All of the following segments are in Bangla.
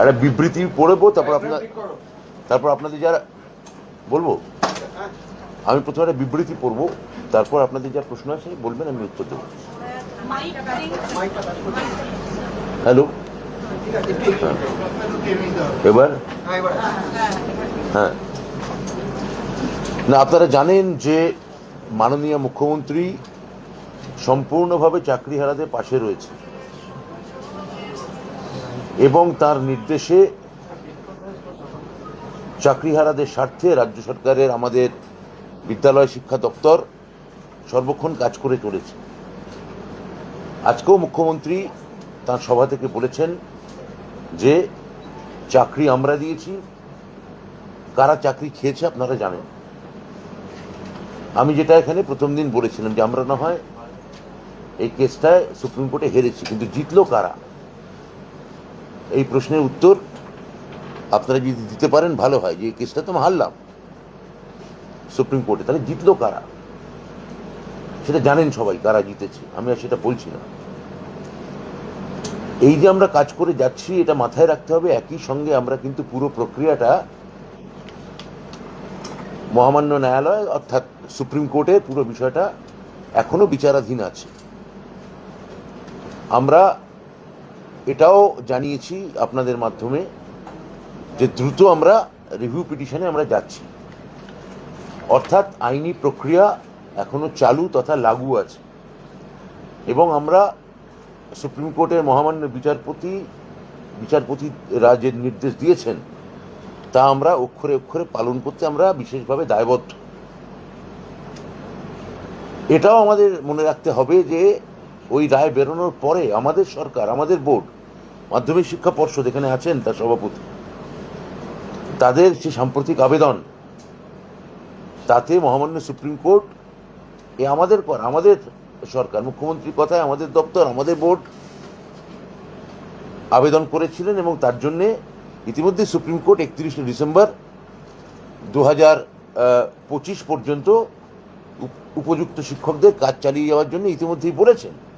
একটা বিবৃতি পড়ব তারপর আপনার তারপর আপনাদের যারা বলব? আমি প্রথমে একটা বিবৃতি পড়ব তারপর আপনাদের যা প্রশ্ন আছে বলবেন আমি উত্তর দেবো। হ্যালো? এবার? হ্যাঁ। না আপনারা জানেন যে মাননীয় মুখ্যমন্ত্রী সম্পূর্ণভাবে চাকরি চাকরিহারাদের পাশে রয়েছে। এবং তার নির্দেশে চাকরিহারাদের স্বার্থে রাজ্য সরকারের আমাদের বিদ্যালয় শিক্ষা দপ্তর সর্বক্ষণ কাজ করে চলেছে। আজকেও মুখ্যমন্ত্রী তার সভা থেকে বলেছেন যে, চাকরি আমরা দিয়েছি। কারা চাকরি খেয়েছে আপনারা জানেন। আমি যেটা এখানে প্রথম দিন বলেছিলাম যে, আমরা না হয় এই কেসটায় সুপ্রিম কোর্টে হেরেছি, কিন্তু জিতলো কারা? এই প্রশ্নের উত্তর আপনারা যদি দিতে পারেন, ভালো হয়। যে কেসটা তো হারলাম সুপ্রিম কোর্টে। তাহলে জিতলো কারা? সেটা জানেন সবাই কারা জিতেছে। আমি আর সেটা বলছি না। এই যে আমরা কাজ করে যাচ্ছি, এটা মাথায় রাখতে হবে। একই সঙ্গে আমরা কিন্তু পুরো প্রক্রিয়াটা মহামান্য ন্যায়ালয় অর্থাৎ সুপ্রিম কোর্টে পুরো বিষয়টা এখনও বিচারাধীন আছে। আমরা এটাও জানিয়েছি আপনাদের মাধ্যমে যে দ্রুত আমরা রিভিউ পিটিশনে আমরা যাচ্ছি। অর্থাৎ আইনি প্রক্রিয়া এখনও চালু তথা লাগু আছে। এবং আমরা সুপ্রিম কোর্টের মহামান্য বিচারপতি বিচারপতিরা যে নির্দেশ দিয়েছেন, তা আমরা অক্ষরে অক্ষরে পালন করতে আমরা বিশেষভাবে দায়বদ্ধ। এটাও আমাদের মনে রাখতে হবে যে ওই রায় বেরোনোর পরে আমাদের সরকার, আমাদের বোর্ড মাধ্যমিক শিক্ষা পর্ষদ এখানে আছেন তার সভাপতি। তাদের যে সাম্প্রতিক আবেদন, তাতে মহামান্য সুপ্রিম কোর্ট এ আমাদের পর, আমাদের সরকার, মুখ্যমন্ত্রীর কথায় আমাদের দপ্তর, আমাদের বোর্ড আবেদন করেছিলেন এবং তার জন্যে ইতিমধ্যে সুপ্রিম কোর্ট একত্রিশে ডিসেম্বর দু পঁচিশ পর্যন্ত উপ- উপযুক্ত শিক্ষকদের কাজ চালিয়ে যাওয়ার জন্য ইতিমধ্যেই বলেছেন।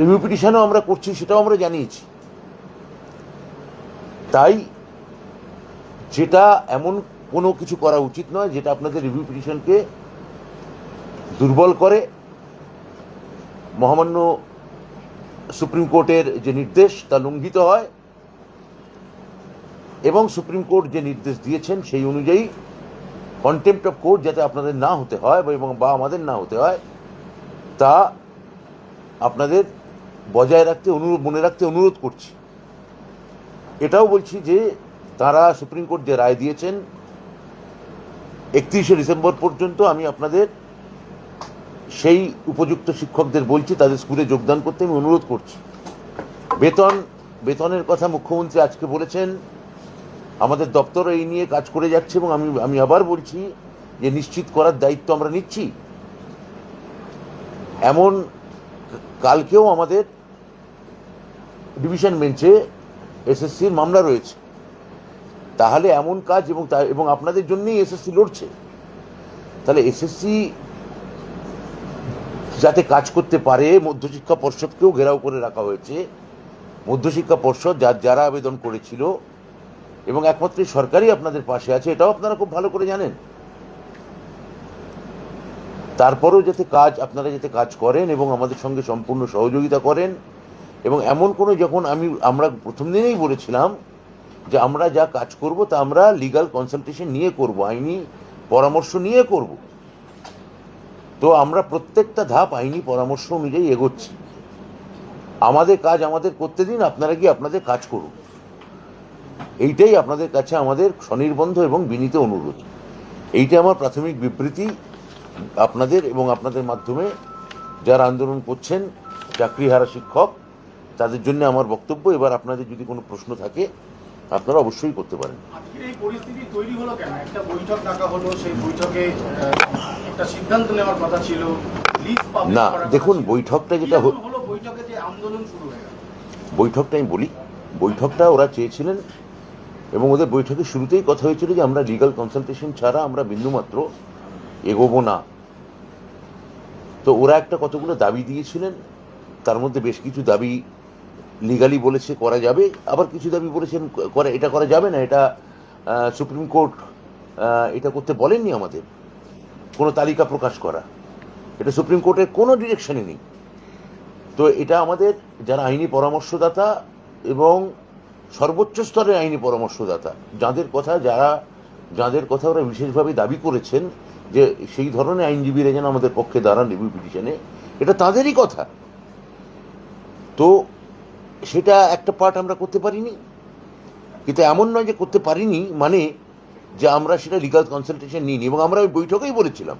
রিভিউ পিটিশনও আমরা করছি, সেটাও আমরা জানিয়েছি। তাই যেটা এমন কোনো কিছু করা উচিত নয় যেটা আপনাদের রিভিউ পিটিশনকে দুর্বল করে। মহামান্য সুপ্রিম কোর্টের যে নির্দেশ, তা লঙ্ঘিত হয় এবং সুপ্রিম কোর্ট যে নির্দেশ দিয়েছেন, সেই অনুযায়ী কন্টেম্পট অফ কোর্ট যাতে আপনাদের না হতে হয় এবং বা আমাদের না হতে হয়, তা আপনাদের বজায় রাখতে অনুরোধ, মনে রাখতে অনুরোধ করছি। এটাও বলছি যে, তারা সুপ্রিম কোর্ট যে রায় দিয়েছেন, একত্রিশে ডিসেম্বর পর্যন্ত আমি আপনাদের সেই উপযুক্ত শিক্ষকদের বলছি, তাদের স্কুলে যোগদান করতে আমি অনুরোধ করছি। বেতন, বেতনের কথা মুখ্যমন্ত্রী আজকে বলেছেন, আমাদের দপ্তর এই নিয়ে কাজ করে যাচ্ছে এবং আমি আমি আবার বলছি যে, নিশ্চিত করার দায়িত্ব আমরা নিচ্ছি। এমন কালকেও আমাদের ডিভিশন বেঞ্চে এসএসসির মামলা রয়েছে। তাহলে এমন কাজ এবং এবং আপনাদের জন্যই এসএসসি লড়ছে। তাহলে এসএসসি যাতে কাজ করতে পারে, মধ্যশিক্ষা পর্ষদকেও ঘেরাও করে রাখা হয়েছে। মধ্যশিক্ষা পর্ষদ যার যারা আবেদন করেছিল এবং একমাত্র সরকারই আপনাদের পাশে আছে, এটাও আপনারা খুব ভালো করে জানেন। তারপরেও যাতে কাজ, আপনারা যাতে কাজ করেন এবং আমাদের সঙ্গে সম্পূর্ণ সহযোগিতা করেন, এবং এমন কোনো যখন আমি, আমরা প্রথম দিনেই বলেছিলাম যে আমরা যা কাজ করব তা আমরা লিগ্যাল কনসালটেশন নিয়ে করব, আইনি পরামর্শ নিয়ে করব। তো আমরা প্রত্যেকটা ধাপ আইনি পরামর্শ অনুযায়ী এগোচ্ছি। আমাদের কাজ আমাদের করতে দিন, আপনারা কি আপনাদের কাজ করুন। এইটাই আপনাদের কাছে আমাদের স্বনির্বন্ধ এবং বিনীত অনুরোধ। এইটা আমার প্রাথমিক বিবৃতি। আপনাদের এবং আপনাদের মাধ্যমে যারা আন্দোলন করছেন চাকরিহারা শিক্ষক তাদের জন্য আমার বক্তব্য। এবার আপনাদের যদি কোনো প্রশ্ন থাকে আপনারা অবশ্যই করতে পারেন। পরিস্থিতি তৈরি হলো কেন? একটা বৈঠক ডাকা হলো সেই বৈঠকে একটা সিদ্ধান্ত নেওয়ার কথা ছিল না দেখুন বৈঠকটা যেটা হলো বৈঠকে যে আন্দোলন শুরু হয়ে বৈঠকটা আমি বলি বৈঠকটা ওরা চেয়েছিলেন এবং ওদের বৈঠকের শুরুতেই কথা হয়েছিল যে আমরা লিগাল কনসালটেশন ছাড়া আমরা বিন্দুমাত্র এগোবো না। তো ওরা একটা কতগুলো দাবি দিয়েছিলেন, তার মধ্যে বেশ কিছু দাবি লিগালি বলেছে করা যাবে, আবার কিছু দাবি বলেছেন করে, এটা করা যাবে না, এটা সুপ্রিম কোর্ট এটা করতে বলেননি আমাদের। কোনো তালিকা প্রকাশ করা। এটা সুপ্রিম কোর্টের কোনো ডিরেকশনে নেই। তো এটা আমাদের যারা আইনি পরামর্শদাতা এবং সর্বোচ্চ স্তরের আইনি পরামর্শদাতা, যাদের কথা যারা যাদের কথা ওরা বিশেষভাবে দাবি করেছেন যে সেই ধরনের আইনজীবীরা যেন আমাদের পক্ষে দাঁড়ান রিভিউ পিটিশনে এটা তাদেরই কথা। তো সেটা একটা পার্ট আমরা করতে পারিনি। কিন্তু এমন নয় যে করতে পারিনি মানে যে আমরা সেটা লিগাল কনসালটেশন নিইনি এবং আমরা ওই বৈঠকেই বলেছিলাম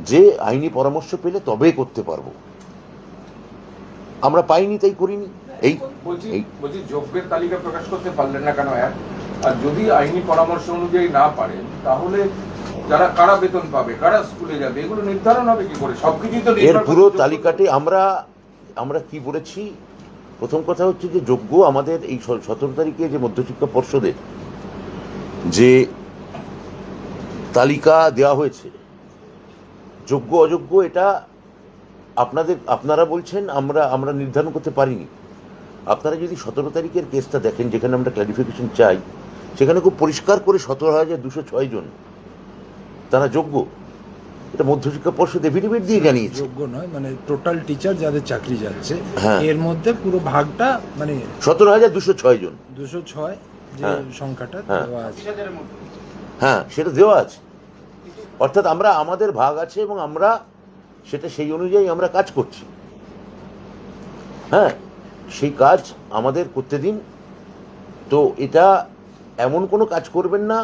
যে আইনি পরামর্শ পেলে তবে করতে পারব। আমরা পাইনি তাই করিনি। এই বলছি যোগ্যের তালিকা প্রকাশ করতে পারলেন না কেন আর যদি আইনি পরামর্শ অনুযায়ী না পারেন তাহলে যারা কারা বেতন পাবে কারা স্কুলে যাবে এগুলো নির্ধারণ হবে কি করে? সবকিছুই তো এর পুরো তালিকাটি আমরা আমরা কি বলেছি? প্রথম কথা হচ্ছে যে যোগ্য আমাদের এই সতেরো তারিখে যে মধ্যশিক্ষা পর্ষদের যে তালিকা দেওয়া হয়েছে যোগ্য অযোগ্য এটা আপনাদের আপনারা বলছেন আমরা আমরা নির্ধারণ করতে পারিনি। আপনারা যদি সতেরো তারিখের কেসটা দেখেন যেখানে আমরা ক্লারিফিকেশন চাই সেখানে খুব পরিষ্কার করে সতেরো হাজার দুশো ছয় জন তারা যোগ্য। এটা মধ্যশিক্ষা পর্ষদ এফিডেভিট দিয়ে জানিয়েছে। যোগ্য নয় মানে টোটাল টিচার যাদের চাকরি যাচ্ছে হ্যাঁ। এর মধ্যে পুরো ভাগটা মানে সতেরো হাজার দুশো ছয় জন। দুশো ছয় যে হ্যাঁ। সংখ্যাটা হ্যাঁ। দেওয়া আছে। হ্যাঁ সেটা দেওয়া আছে। অর্থাৎ আমরা আমাদের ভাগ আছে এবং আমরা সেটা সেই অনুযায়ী আমরা কাজ করছি। হ্যাঁ সেই কাজ আমাদের করতে দিন। তো এটা এমন কোনো কাজ করবেন না।